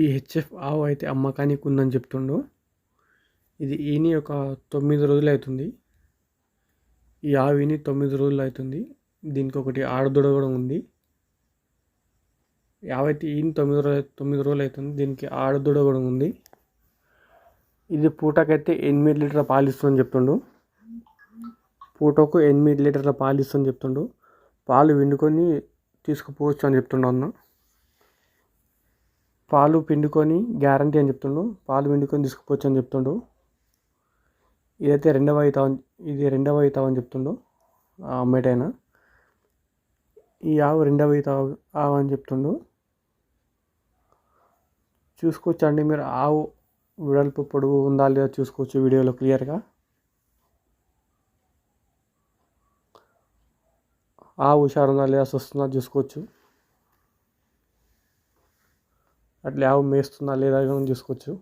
ఈ హెచ్ఎఫ్ ఆవు అయితే అమ్మకానికి ఉందని చెప్తుండు. ఇది ఈని ఒక తొమ్మిది రోజులు అవుతుంది ఈ ఆవిని తొమ్మిది రోజులు అవుతుంది దీనికి ఒకటి ఆడదూడ కూడా ఉంది. యావైతే ఈయన తొమ్మిది రోజులు తొమ్మిది రోజులు అవుతుంది దీనికి ఆడదూడ కూడా ఉంది. ఇది పూటకైతే ఎనిమిది లీటర్ల పాలు ఇస్తుందని చెప్తుండు. పూటకు ఎనిమిది లీటర్ల పాలు ఇస్తుందని చెప్తుండు. పాలు విండుకొని తీసుకుపోవచ్చు అని చెప్తుండు అన్న. పాలు పిండుకొని గ్యారంటీ అని చెప్తుండు. పాలు పిండుకొని తీసుకుపోవచ్చు అని చెప్తుండు. ఇదైతే రెండవ అవుతావు ఇది రెండవ అవుతావు అని చెప్తుండు ఆ అమ్మేటైనా ఈ ఆవు రెండవ అవుతావు ఆవు అని చెప్తుండు. చూసుకోవచ్చండి మీరు ఆవు విడల్పు పొడుగు ఉందా లేదా చూసుకోవచ్చు వీడియోలో క్లియర్గా. ఆవు హుషారు ఉందా లేదా వస్తుందా చూసుకోవచ్చు. అట్లా ఆవు మేస్తుందా లేదా కానీ చూసుకోవచ్చు.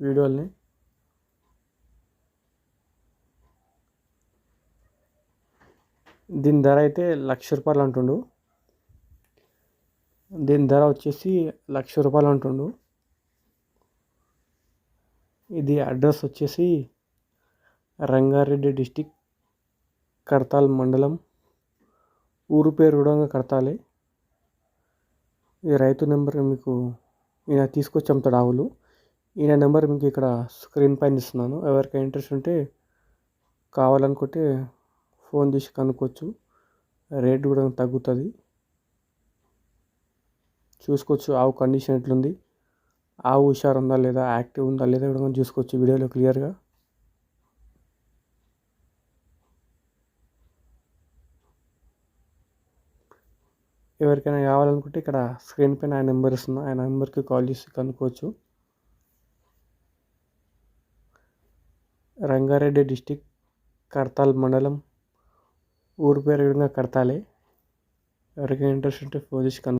వీడియోల్ని. దీని ధర అయితే లక్ష రూపాయలు అంటుండు. దీని ధర వచ్చేసి లక్ష రూపాయలు అంటుండు. ఇది అడ్రస్ వచ్చేసి రంగారెడ్డి డిస్టిక్ కడతాల్ మండలం. ఊరు పేరు కూడా కడతాలే ఈ రైతు నెంబర్ మీకు ఈయన తీసుకొచ్చి అమ్ముతాడు ఆవులు ఈయన నెంబర్ మీకు ఇక్కడ స్క్రీన్ పైన ఇస్తున్నాను. ఎవరికైనా ఇంట్రెస్ట్ ఉంటే కావాలనుకుంటే ఫోన్ చేసి కనుక్కోవచ్చు. రేట్ కూడా తగ్గుతుంది. చూసుకోవచ్చు ఆవు కండిషన్ ఎట్లుంది. ఆవు హుషారు ఉందా లేదా యాక్టివ్ ఉందా లేదా కూడా చూసుకోవచ్చు వీడియోలో క్లియర్గా. ఎవరికైనా కావాలనుకుంటే ఇక్కడ స్క్రీన్ పైన ఆయన నెంబర్ ఇస్తున్నా ఆయన నెంబర్కి కాల్ చేసి కనుక్కోవచ్చు. రంగారెడ్డి డిస్టిక్ కర్తాల్ మండలం. ఊరు పేరు విధంగా కడతాలే ఎవరికైనా ఇంట్రెస్ట్ ఉంటే ఫోన్ చేసి కను